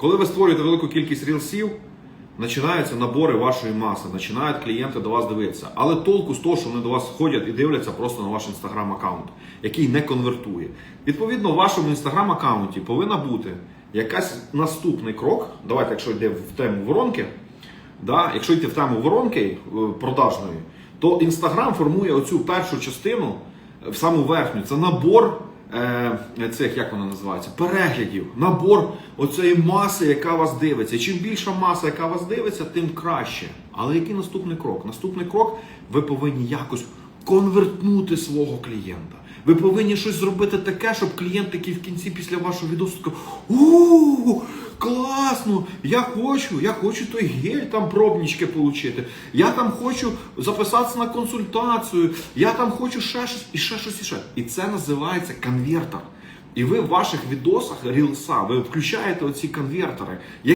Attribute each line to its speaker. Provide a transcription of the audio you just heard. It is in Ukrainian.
Speaker 1: Коли ви створюєте велику кількість рілсів, починаються набори вашої маси, починають клієнти до вас дивитися. Але толку з того, що вони до вас ходять і дивляться просто на ваш інстаграм-аккаунт, який не конвертує. Відповідно, в вашому інстаграм-аккаунті повинна бути якась наступний крок. Давайте, якщо йде в тему воронки, да, якщо йти в тему воронки е, продажної, то Інстаграм формує оцю першу частину в саму верхню. Це набор цих, як вона називається, переглядів, набор оцієї маси, яка вас дивиться. Чим більша маса, яка вас дивиться, тим краще. Але який наступний крок? Наступний крок ви повинні якось конвертнути свого клієнта. Ви повинні щось зробити таке, щоб клієнт який в кінці після вашого відосу сказав, у класно! Я хочу, я хочу той гель там пробнички отримати. Я там хочу записатися на консультацію, я там хочу ще щось і ще щось і ще. І це називається конвертер. І ви в ваших відосах рілса, ви включаєте оці конвертери.